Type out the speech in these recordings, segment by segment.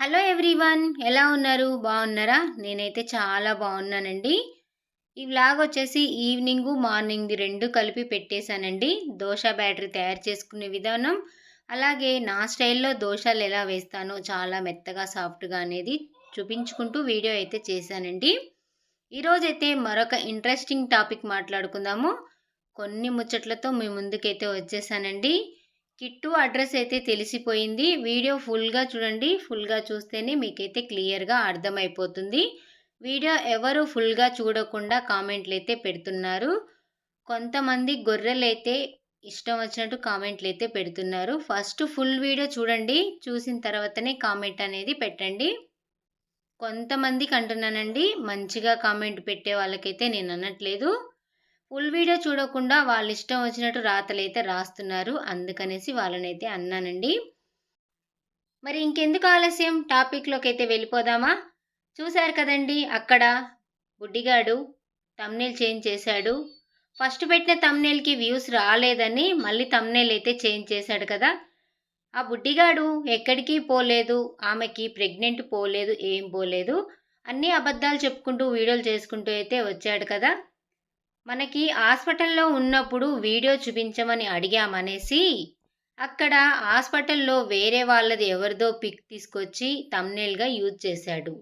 Hello everyone ఎలా ఉన్నారు? బాగున్నారా? నేనైతే చాలా బాగున్నానండి. ఈ వ్లాగ్ వచ్చేసి ఈవినింగ్ మార్నింగ్ రెండు కలిపి పెట్టేశానండి. దోశ బ్యాటరీ తయారు చేసుకునే విధానం అలాగే నా స్టైల్లో దోశలు ఎలా వేస్తానో చాలా మెత్తగా సాఫ్ట్గా అనేది చూపించుకుంటూ వీడియో అయితే చేశానండి. ఈరోజైతే మరొక ఇంట్రెస్టింగ్ టాపిక్ మాట్లాడుకుందాము. కొన్ని ముచ్చట్లతో మీ ముందుకైతే వచ్చేసానండి. కిట్టు అడ్రస్ అయితే తెలిసిపోయింది. వీడియో ఫుల్గా చూడండి. ఫుల్గా చూస్తేనే మీకైతే క్లియర్గా అర్థమైపోతుంది. వీడియో ఎవరు ఫుల్గా చూడకుండా కామెంట్లు అయితే పెడుతున్నారు. కొంతమంది గొర్రెలైతే ఇష్టం వచ్చినట్టు కామెంట్లు అయితే పెడుతున్నారు. ఫస్ట్ ఫుల్ వీడియో చూడండి. చూసిన తర్వాతనే కామెంట్ అనేది పెట్టండి. కొంతమందికి అంటున్నానండి. మంచిగా కామెంట్ పెట్టే వాళ్ళకైతే నేను అనట్లేదు. ఫుల్ వీడియో చూడకుండా వాళ్ళ ఇష్టం వచ్చినట్టు రాతలైతే రాస్తున్నారు. అందుకనేసి వాళ్ళనైతే అన్నానండి. మరి ఇంకెందుకు ఆలస్యం? టాపిక్లోకి అయితే వెళ్ళిపోదామా? చూశారు కదండి అక్కడ బుడ్డిగాడు తమ్నేల్ చేంజ్ చేశాడు. ఫస్ట్ పెట్టిన తమ్నేల్కి వ్యూస్ రాలేదని మళ్ళీ తమ్నేల్ అయితే చేంజ్ చేశాడు కదా. ఆ బుడ్డిగాడు ఎక్కడికి పోలేదు ఆమెకి ప్రెగ్నెంట్ పోలేదు ఏం పోలేదు అన్నీ అబద్ధాలు చెప్పుకుంటూ వీడియోలు చేసుకుంటూ అయితే వచ్చాడు కదా. మనకి హాస్పిటల్లో ఉన్నప్పుడు వీడియో చూపించమని అడిగామనేసి అక్కడ హాస్పిటల్లో వేరే వాళ్ళది ఎవరిదో పిక్ తీసుకొచ్చి తమ్నేల్గా యూజ్ చేశాడు.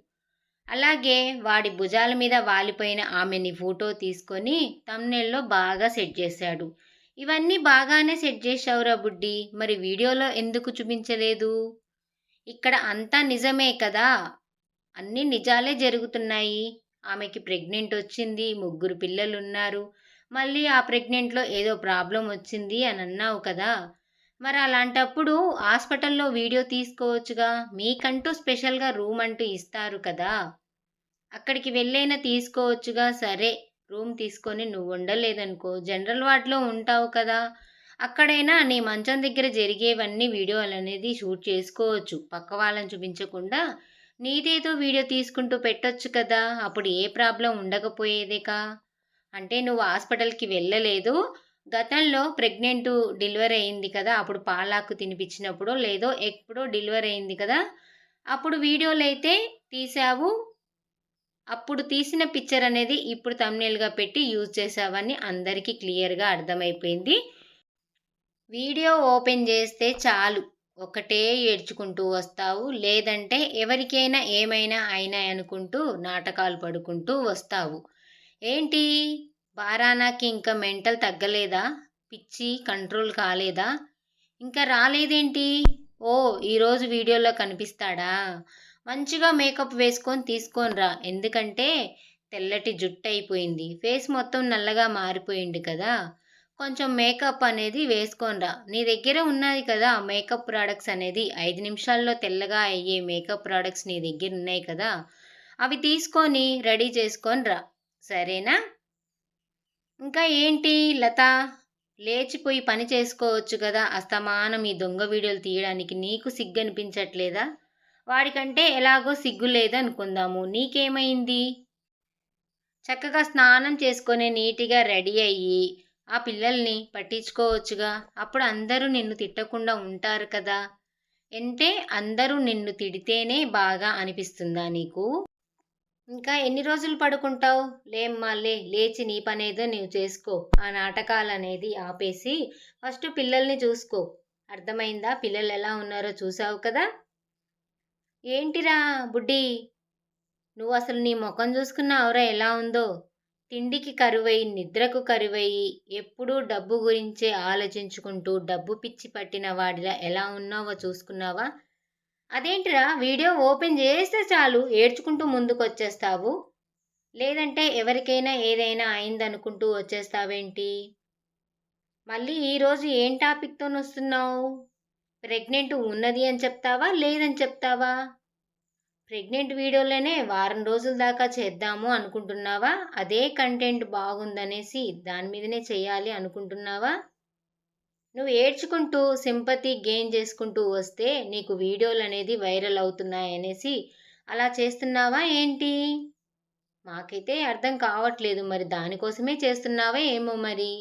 అలాగే వాడి భుజాల మీద వాలిపోయిన ఆమెని ఫోటో తీసుకొని తమ్నేల్లో బాగా సెట్ చేశాడు. ఇవన్నీ బాగానే సెట్ చేశావురా బుడ్డి మరి వీడియోలో ఎందుకు చూపించలేదు? ఇక్కడ అంతా నిజమే కదా? అన్నీ నిజాలే జరుగుతున్నాయి. ఆమెకి ప్రెగ్నెంట్ వచ్చింది ముగ్గురు పిల్లలు ఉన్నారు మళ్ళీ ఆ ప్రెగ్నెంట్లో ఏదో ప్రాబ్లం వచ్చింది అని అన్నావు కదా. మరి అలాంటప్పుడు హాస్పిటల్లో వీడియో తీసుకోవచ్చుగా? మీకంటూ స్పెషల్గా రూమ్ అంటూ ఇస్తారు కదా. అక్కడికి వెళ్ళైనా తీసుకోవచ్చుగా? సరే రూమ్ తీసుకొని నువ్వు ఉండలేదనుకో జనరల్ వార్డ్లో ఉంటావు కదా. అక్కడైనా నీ మంచం దగ్గర జరిగేవన్నీ వీడియోలు అనేది షూట్ చేసుకోవచ్చు. పక్క వాళ్ళని చూపించకుండా నీదేదో వీడియో తీసుకుంటూ పెట్టొచ్చు కదా అప్పుడు ఏ ప్రాబ్లం ఉండకపోయేదేకా? అంటే నువ్వు హాస్పిటల్కి వెళ్ళలేదు గతంలో ప్రెగ్నెంట్ డెలివరీ అయింది కదా అప్పుడు పాలాకు తినిపించినప్పుడు లేదో ఎప్పుడో డెలివరీ అయింది కదా అప్పుడు వీడియోలు అయితే తీసావు అప్పుడు తీసిన పిక్చర్ అనేది ఇప్పుడు తమ్నేల్గా పెట్టి యూజ్ చేసావని అందరికీ క్లియర్గా అర్థమైపోయింది. వీడియో ఓపెన్ చేస్తే చాలు. ఒకటే ఏడ్చుకుంటూ వస్తావు. లేదంటే ఎవరికైనా ఏమైనా అయినా అనుకుంటూ నాటకాలు పడుకుంటూ వస్తావు. ఏంటి? బారానాకి ఇంకా మెంటల్ తగ్గలేదా? పిచ్చి కంట్రోల్ కాలేదా? ఇంకా రాలేదేంటి? ఓ ఈరోజు వీడియోలో కనిపిస్తాడా? మంచిగా మేకప్ వేసుకొని తీసుకొని రా. ఎందుకంటే తెల్లటి జుట్టు అయిపోయింది. ఫేస్ మొత్తం నల్లగా మారిపోయింది కదా. కొంచెం మేకప్ అనేది వేసుకోనరా నీ దగ్గర ఉన్నది కదా మేకప్ ప్రోడక్ట్స్ అనేది. ఐదు నిమిషాల్లో తెల్లగా అయ్యే మేకప్ ప్రోడక్ట్స్ నీ దగ్గర ఉన్నాయి కదా. అవి తీసుకొని రెడీ చేసుకొని రా సరేనా? ఇంకా ఏంటి లత? లేచిపోయి పని చేసుకోవచ్చు కదా. అస్తమానం ఈ దొంగ వీడియోలు తీయడానికి నీకు సిగ్గు అనిపించట్లేదా వాడికంటే ఎలాగో సిగ్గు లేదనుకుందాము. నీకేమైంది? చక్కగా స్నానం చేసుకొని నీట్గా రెడీ అయ్యి ఆ పిల్లల్ని పట్టించుకోవచ్చుగా. అప్పుడు అందరూ నిన్ను తిట్టకుండా ఉంటారు కదా. అంటే అందరూ నిన్ను తిడితేనే బాగా అనిపిస్తుందా నీకు? ఇంకా ఎన్ని రోజులు పడుకుంటావు? లేమ్మా లే లేచి నీ పనేదో నీవు చేసుకో. ఆ నాటకాలు అనేది ఆపేసి ఫస్ట్ పిల్లల్ని చూసుకో. అర్థమైందా? పిల్లలు ఎలా ఉన్నారో చూసావు కదా? ఏంటిరా బుడ్డి? నువ్వు అసలు నీ ముఖం చూసుకున్నావురా ఎలా ఉందో? తిండికి కరువై నిద్రకు కరువై ఎప్పుడూ డబ్బు గురించే ఆలోచించుకుంటూ డబ్బు పిచ్చి పట్టిన వాడిలా ఎలా ఉన్నావో చూసుకున్నావా? అదేంటిరా వీడియో ఓపెన్ చేస్తే చాలు ఏడ్చుకుంటూ ముందుకు వచ్చేస్తావు లేదంటే ఎవరికైనా ఏదైనా అయిందనుకుంటూ వచ్చేస్తావేంటి? మళ్ళీ ఈరోజు ఏం టాపిక్తో వస్తున్నావు ప్రెగ్నెంట్ ఉన్నది అని చెప్తావా లేదని చెప్తావా? ప్రెగ్నెంట్ వీడియోలోనే వారం రోజుల దాకా చేద్దాము అనుకుంటున్నావా? అదే కంటెంట్ బాగుందనేసి దాని మీదనే చేయాలి అనుకుంటున్నావా? నువ్వు ఏడ్చుకుంటూ సింపతి గెయిన్ చేసుకుంటూ వస్తే నీకు వీడియోలు అనేది వైరల్ అవుతున్నాయనేసి అలా చేస్తున్నావా ఏంటి? మాకైతే అర్థం కావట్లేదు మరి దానికోసమే చేస్తున్నావా ఏమో మరి?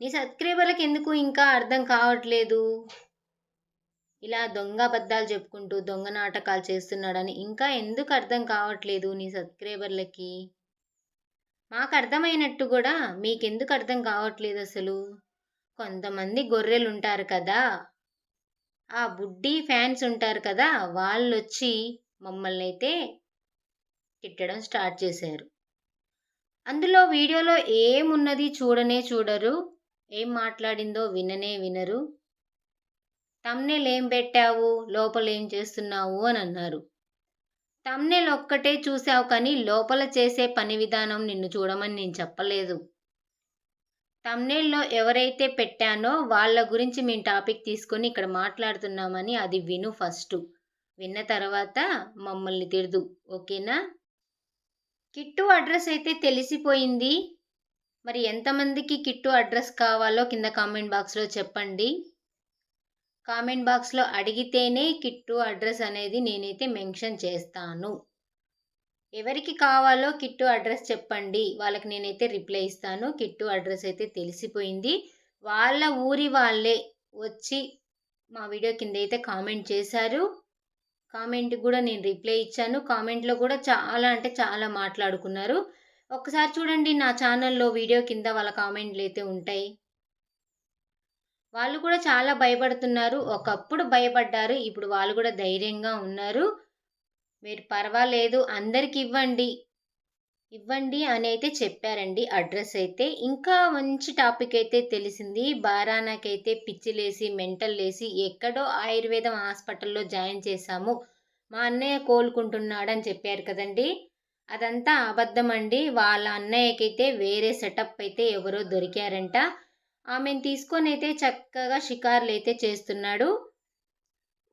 నీ సబ్స్క్రైబర్లకు ఎందుకు ఇంకా అర్థం కావట్లేదు? ఇలా దొంగ అబద్ధాలు చెప్పుకుంటూ దొంగ నాటకాలు చేస్తున్నాడని ఇంకా ఎందుకు అర్థం కావట్లేదు నీ సబ్స్క్రైబర్లకి? మాకు అర్థమైనట్టు కూడా మీకెందుకు అర్థం కావట్లేదు అసలు? కొంతమంది గొర్రెలు ఉంటారు కదా. ఆ బుడ్డి ఫ్యాన్స్ ఉంటారు కదా. వాళ్ళు వచ్చి మమ్మల్ని అయితే తిట్టడం స్టార్ట్ చేశారు. అందులో వీడియోలో ఏమున్నది చూడనే చూడరు. ఏం మాట్లాడిందో విననే వినరు. తమ్నెల్ ఏం పెట్టావు? లోపల ఏం చేస్తున్నావు? అని అన్నారు. తమ్నెల్ ఒక్కటే చూసావు కానీ లోపల చేసే పని విధానం నిన్ను చూడమని నేను చెప్పలేదు. తమ్నేల్లో ఎవరైతే పెట్టానో వాళ్ళ గురించి మేము టాపిక్ తీసుకొని ఇక్కడ మాట్లాడుతున్నామని అది విను ఫస్ట్. విన్న తర్వాత మమ్మల్ని తిరదు ఓకేనా? కిట్టు అడ్రస్ అయితే తెలిసిపోయింది. మరి ఎంతమందికి కిట్టు అడ్రస్ కావాలో కింద కామెంట్ బాక్స్లో చెప్పండి. కామెంట్ బాక్స్లో అడిగితేనే కిట్టు అడ్రస్ అనేది నేనైతే మెన్షన్ చేస్తాను. ఎవరికి కావాలో కిట్టు అడ్రస్ చెప్పండి. వాళ్ళకి నేనైతే రిప్లై ఇస్తాను. కిట్టు అడ్రస్ అయితే తెలిసిపోయింది. వాళ్ళ ఊరి వాళ్ళే వచ్చి మా వీడియో కింద అయితే కామెంట్ చేశారు. కామెంట్ కూడా నేను రిప్లై ఇచ్చాను. కామెంట్లో కూడా చాలా అంటే చాలా మాట్లాడుకున్నారు. ఒకసారి చూడండి నా ఛానల్లో వీడియో కింద వాళ్ళ కామెంట్లు అయితే ఉంటాయి. వాళ్ళు కూడా చాలా భయపడుతున్నారు. ఒకప్పుడు భయపడ్డారు. ఇప్పుడు వాళ్ళు కూడా ధైర్యంగా ఉన్నారు. మీరు పర్వాలేదు. అందరికి ఇవ్వండి. ఇవ్వండి అని అయితే చెప్పారండి. అడ్రస్ అయితే ఇంకా మంచి టాపిక్ అయితే తెలిసింది. బారానాకైతే పిచ్చిలేసి మెంటల్ లేసి ఎక్కడో ఆయుర్వేదం హాస్పిటల్లో జాయిన్ చేశాము. మా అన్నయ్య కోలుకుంటున్నాడని చెప్పారు కదండి. అదంతా అబద్ధం అండి వాళ్ళ అన్నయ్యకైతే వేరే సెటప్ అయితే ఎవరో దొరికారంట. ఆమెను తీసుకొని అయితే చక్కగా షికార్లు అయితే చేస్తున్నాడు.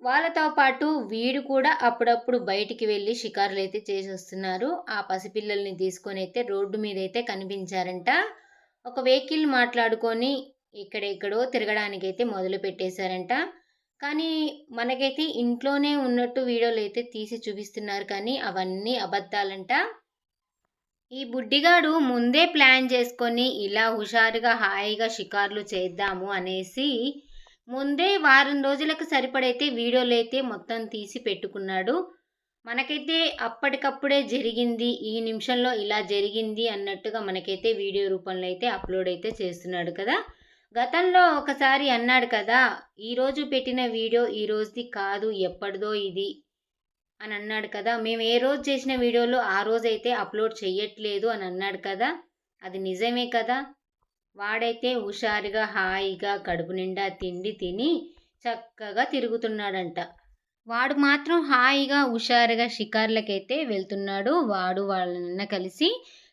వాళ్ళతో పాటు వీడు కూడా అప్పుడప్పుడు బయటికి వెళ్ళి షికారులు అయితే చేసొస్తున్నారు. ఆ పసిపిల్లల్ని తీసుకొని అయితే రోడ్డు మీద అయితే కనిపించారంట. ఒక వెహికల్ మాట్లాడుకొని ఎక్కడెక్కడో తిరగడానికైతే మొదలు పెట్టేశారంట. కానీ మనకైతే ఇంట్లోనే ఉన్నట్టు వీడియోలు అయితే తీసి చూపిస్తున్నారు కానీ అవన్నీ అబద్ధాలంట. ఈ బుడ్డిగాడు ముందే ప్లాన్ చేసుకొని ఇలా హుషారుగా హాయిగా షికార్లు చేద్దాము అనేసి ముందే వారం రోజులకు సరిపడైతే వీడియోలు అయితే మొత్తం తీసి పెట్టుకున్నాడు. మనకైతే అప్పటికప్పుడే జరిగింది ఈ నిమిషంలో ఇలా జరిగింది అన్నట్టుగా మనకైతే వీడియో రూపంలో అయితే అప్లోడ్ అయితే చేస్తున్నాడు కదా. గతంలో ఒకసారి అన్నాడు కదా ఈరోజు పెట్టిన వీడియో ఈ రోజుది కాదు ఎప్పటిదో ఇది అని అన్నాడు కదా. మేము ఏ రోజు చేసిన వీడియోలు ఆ రోజైతే అప్లోడ్ చేయట్లేదు అని అన్నాడు కదా. అది నిజమే కదా. వాడైతే హుషారుగా హాయిగా కడుపు నిండా తిండి తిని చక్కగా తిరుగుతున్నాడంట. వాడు మాత్రం హాయిగా హుషారుగా షికార్లకైతే వెళ్తున్నాడు. వాడు వాళ్ళన్న కలిసి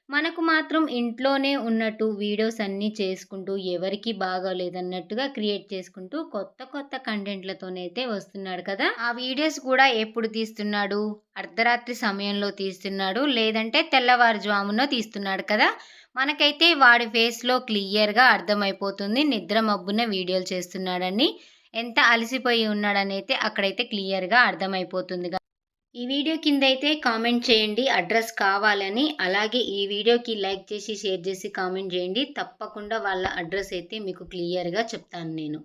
మనకు మాత్రం ఇంట్లోనే ఉన్నట్టు వీడియోస్ అన్నీ చేసుకుంటూ ఎవరికి బాగాలేదన్నట్టుగా క్రియేట్ చేసుకుంటూ కొత్త కొత్త కంటెంట్లతోనైతే వస్తున్నాడు కదా. ఆ వీడియోస్ కూడా ఎప్పుడు తీస్తున్నాడు? అర్ధరాత్రి సమయంలో తీస్తున్నాడు? లేదంటే తెల్లవారుజామున తీస్తున్నాడు కదా. మనకైతే వాడి ఫేస్లో క్లియర్గా అర్థమైపోతుంది. నిద్ర మబ్బున వీడియోలు చేస్తున్నాడని. ఎంత అలసిపోయి ఉన్నాడనైతే అక్కడైతే క్లియర్గా అర్థమైపోతుంది ఈ వీడియో కింద అయితే కామెంట్ చేయండి అడ్రస్ కావాలని. అలాగే ఈ వీడియోకి లైక్ చేసి షేర్ చేసి కామెంట్ చేయండి. తప్పకుండా వాళ్ళ అడ్రస్ అయితే మీకు క్లియర్గా చెప్తాను నేను.